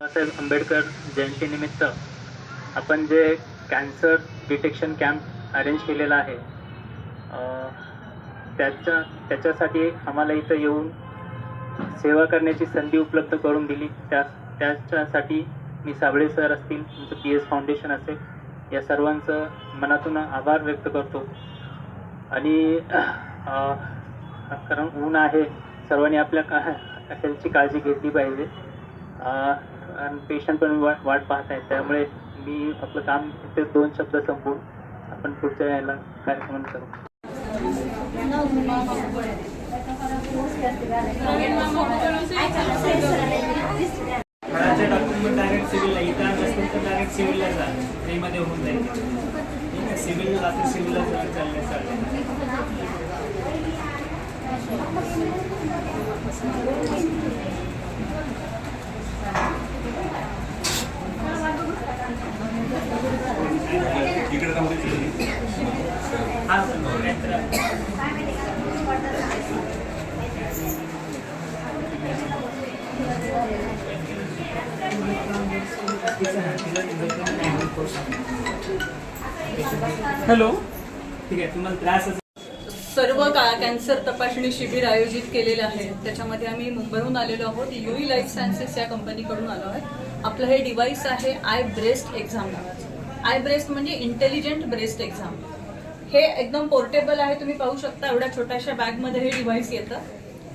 बाबासाहेब आंबेडकर जयंतीनिमित्त आपण जे कॅन्सर डिटेक्शन कॅम्प अरेंज केलेला आहे अ, त्याच्या त्याच्यासाठी आम्हाला इथं येऊन सेवा करण्याची संधी उपलब्ध करून दिली. त्या त्याच्यासाठी मी साबळे सर असतील तुमचं पी एस फाउंडेशन असेल या सर्वांचं मनातून आभार व्यक्त करतो. आणि अ, कारण ऊन आहे सर्वांनी आपल्या का हेल्थची काळजी घेतली पाहिजे. आणि पेशंट पण वाट वाट पाहत आहेत. त्यामुळे मी आपलं काम इथे दोन शब्द संपवून आपण पुढच्या यायला कार्यक्रम करू. फळाच्या डॉक्युमेंट डायरेक्ट सिव्हिलला जा. फ्रीमध्ये होऊन जाईल. ठीक आहे सिव्हिलला जाते सिव्हिलला चालले चालले. थांबले हा सर हॅलो. ठीक आहे तुम्हाला त्रास असेल. सर्व का कॅन्सर तपासणी शिबिर आयोजित केलेलं आहे. त्याच्यामध्ये आम्ही मुंबईहून आलेलो आहोत. युई लाईफ सायन्सेस या कंपनीकडून आलो आहे. आपलं हे डिव्हाइस आहे आय ब्रेस्ट एक्झाम नावाचं. आय ब्रेस्ट म्हणजे इंटेलिजंट ब्रेस्ट एक्झाम हे एकदम पोर्टेबल आहे. तुम्ही पाहू शकता एवढ्या छोट्याशा बॅगमध्ये हे डिव्हाइस येतं.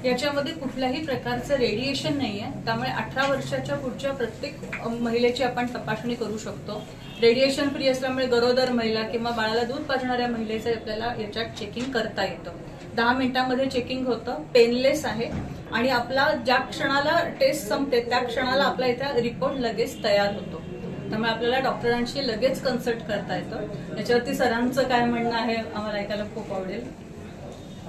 याच्यामध्ये कुठल्याही प्रकारचं रेडिएशन नाही आहे त्यामुळे अठरा वर्षाच्या पुढच्या प्रत्येक महिलेची आपण तपासणी करू शकतो. रेडिएशन फ्री असल्यामुळे गरोदर महिला किंवा बाळाला दूध पाजणाऱ्या महिलेचं आपल्याला याच्यात चेकिंग करता येतं. दहा मिनिटांमध्ये चेकिंग होतं. पेनलेस आहे. आणि आपला ज्या क्षणाला टेस्ट संपते त्या क्षणाला आपला इथे रिपोर्ट लगेच तयार होतो. त्यामुळे आपल्याला डॉक्टरांशी लगेच कन्सल्ट करता येतं. याच्यावरती सरांचं काय म्हणणं आहे आम्हाला ऐकायला खूप आवडेल.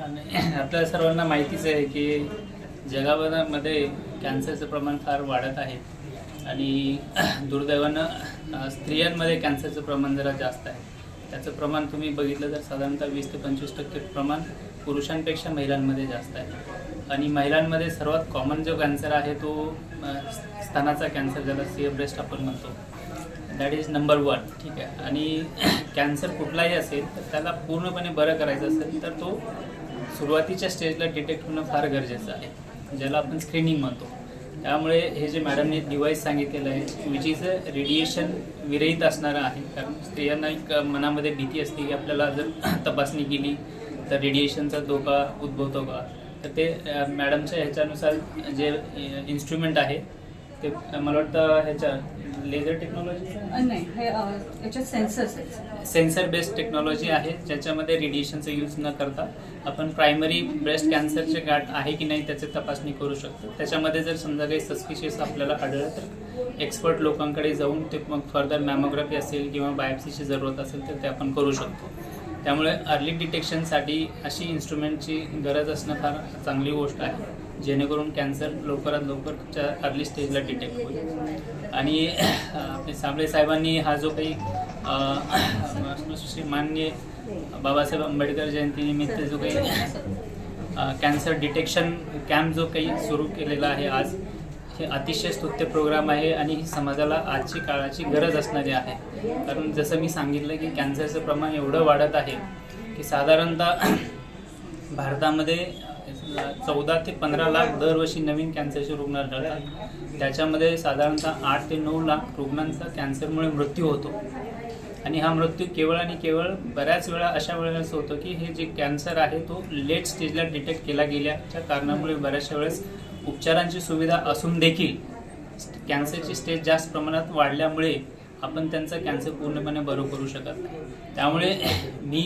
आणि आपल्या सर्वांना माहितीच आहे की जगामध्ये कॅन्सरचं प्रमाण फार वाढत आहे. आणि दुर्दैवानं स्त्रियांमध्ये कॅन्सरचं प्रमाण जरा जास्त आहे. त्याचं प्रमाण तुम्ही बघितलं तर साधारणतः वीस ते पंचवीस टक्के प्रमाण पुरुषांपेक्षा महिलांमध्ये जास्त आहे. आणि महिलांमध्ये सर्वात कॉमन जो कॅन्सर आहे तो स्तनाचा कॅन्सर ज्याला सी ब्रेस्ट आपण म्हणतो. दॅट इज नंबर वन ठीक आहे. आणि कॅन्सर कुठलाही असेल तर त्याला पूर्णपणे बरं करायचं असेल तर तो सुरुवातीच्या स्टेजला डिटेक्ट होणं फार गरजेचं आहे ज्याला आपण स्क्रीनिंग म्हणतो. त्यामुळे हे जे मॅडमने डिव्हाइस सांगितलेलं आहे विच इज अ रेडिएशन विरहित असणारं आहे कारण स्त्रियांना एक मनामध्ये भीती असते की आपल्याला जर तपासणी केली तर रेडिएशनचा धोका उद्भवतो का? तर ते मॅडमच्या ह्याच्यानुसार जे इन्स्ट्रुमेंट आहे ते मला वाटतं ह्याच्या लेझर टेक्नॉलॉजीचं अ, नाही हे अ, याच्यात सेन्सर्स आहेत. सेन्सर बेस्ड टेक्नॉलॉजी आहे ज्याच्यामध्ये रेडिएशनचा यूज न करता आपण प्रायमरी ब्रेस्ट कॅन्सरचे गाठ आहे की नाही त्याची तपासणी करू शकतो. त्याच्यामध्ये जर समजा काही सस्पिशियस आपल्याला आढळलं तर एक्सपर्ट लोकांकडे जाऊन ते मग फर्दर मॅमोग्राफी असेल किंवा बायोप्सीची जरूरत असेल तर ते आपण करू शकतो. त्यामुळे अर्ली डिटेक्शनसाठी अशी इन्स्ट्रुमेंटची गरज असणं फार चांगली गोष्ट आहे जेणेकरून कॅन्सर लवकरात लवकरच्या अर्ली स्टेजला डिटेक्ट होईल. आणि आपले साबळे साहेबांनी हा जो काही श्री मान्य बाबासाहेब आंबेडकर जयंतीनिमित्त जो काही कॅन्सर डिटेक्शन कॅम्प जो काही सुरू केलेला आहे आज हे अतिशय स्तुत्य प्रोग्राम आहे आणि ही समाजाला आजची काळाची गरज असणारी आहे. कारण जसं मी सांगितलं की कॅन्सरचं प्रमाण एवढं वाढत आहे की साधारणतः भारतामध्ये चौदा ते पंधरा लाख दरवर्षी नवीन कॅन्सरचे रुग्ण आढळतात. त्याच्यामध्ये साधारणतः आठ ते नऊ लाख रुग्णांचा कॅन्सरमुळे मृत्यू होतो. आणि हा मृत्यू केवळ आणि केवळ बऱ्याच वेळा अशा वेळेस होतो की हे जे कॅन्सर आहे तो लेट स्टेजला डिटेक्ट केला गेल्याच्या कारणामुळे बऱ्याचशा वेळेस उपचारांची सुविधा असून देखील कॅन्सरची स्टेज जास्त प्रमाणात वाढल्यामुळे आपण त्यांचा कॅन्सर पूर्णपणे बरं करू शकत नाही. त्यामुळे मी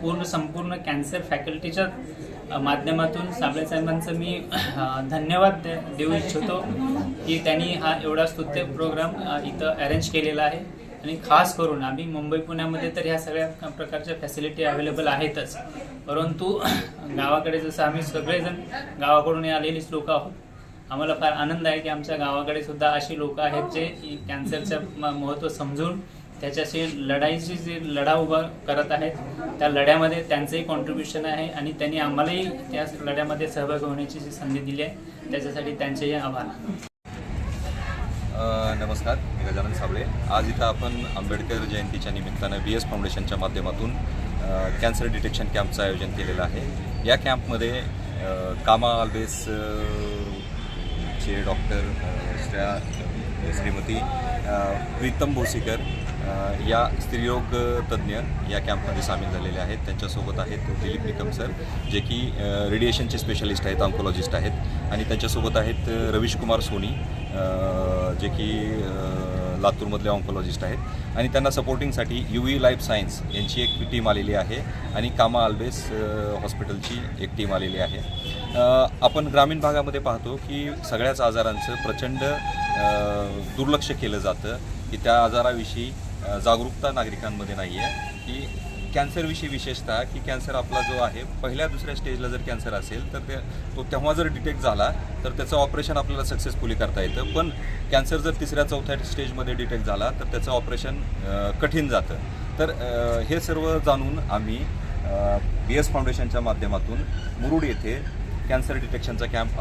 पूर्ण संपूर्ण कॅन्सर फॅकल्टीच्या माध्यमातून साबळे साहेबांचं मी धन्यवाद दे- देऊ इच्छितो की त्यांनी हा एवढा स्तुत्य प्रोग्राम इथं अरेंज केलेला आहे. आणि खास करून आम्ही मुंबई पुण्यामध्ये तर ह्या सगळ्या प्रकारच्या फॅसिलिटी अवेलेबल आहेतच. परंतु गावाकडे जसं आम्ही सगळेजण गावाकडून आलेलीच लोक आहोत आम्हाला फार आनंद आहे की आमच्या गावाकडे सुद्धा अशी लोक आहेत जे कॅन्सरचं म- महत्त्व समजून त्याच्याशी लढाईची जी लढा उभा करत आहेत त्या लढ्यामध्ये त्यांचंही कॉन्ट्रीब्युशन आहे आणि त्यांनी आम्हालाही त्या लढ्यामध्ये सहभागी होण्याची जी संधी दिली आहे त्याच्यासाठी त्यांचेही आभार. नमस्कार मी गजानन साबळे. आज इथं आपण आंबेडकर जयंतीच्या निमित्तानं बी एस फाउंडेशनच्या माध्यमातून कॅन्सर डिटेक्शन कॅम्पचं आयोजन केलेलं आहे. या कॅम्पमध्ये कामा ऑलवेज अ, चे डॉक्टर श्रेया श्रीमती प्रीतम भोसीकर या स्त्रीरोग तज्ज्ञ या कॅम्पमध्ये सामील झालेले आहेत. त्यांच्यासोबत आहेत दिलीप निकम सर जे की रेडिएशनचे स्पेशलिस्ट आहेत ऑन्कोलॉजिस्ट आहेत. आणि त्यांच्यासोबत आहेत रवीश कुमार सोनी जे की लातूरमधले ऑन्कोलॉजिस्ट आहेत. आणि त्यांना सपोर्टिंगसाठी यू ई लाईफ सायन्स यांची एक टीम आलेली आहे. आणि कामा अल्बेस हॉस्पिटलची एक टीम आलेली आहे. आपण ग्रामीण भागामध्ये पाहतो की सगळ्याच आजारांचं प्रचंड दुर्लक्ष केलं जातं की त्या आजाराविषयी जागरूकता नागरिकांमध्ये नाही आहे की कॅन्सरविषयी विशेषतः की कॅन्सर आपला जो आहे पहिल्या दुसऱ्या स्टेजला जर कॅन्सर असेल तर ते तो तेव्हा जर डिटेक्ट झाला तर त्याचं ऑपरेशन आपल्याला सक्सेसफुली करता येतं. पण कॅन्सर जर तिसऱ्या चौथ्या स्टेजमध्ये डिटेक्ट झाला तर त्याचं ऑपरेशन कठीण जातं. तर हे सर्व जाणून आम्ही बी एस फाउंडेशनच्या माध्यमातून मुरुड येथे कॅन्सर डिटेक्शनचा कॅम्प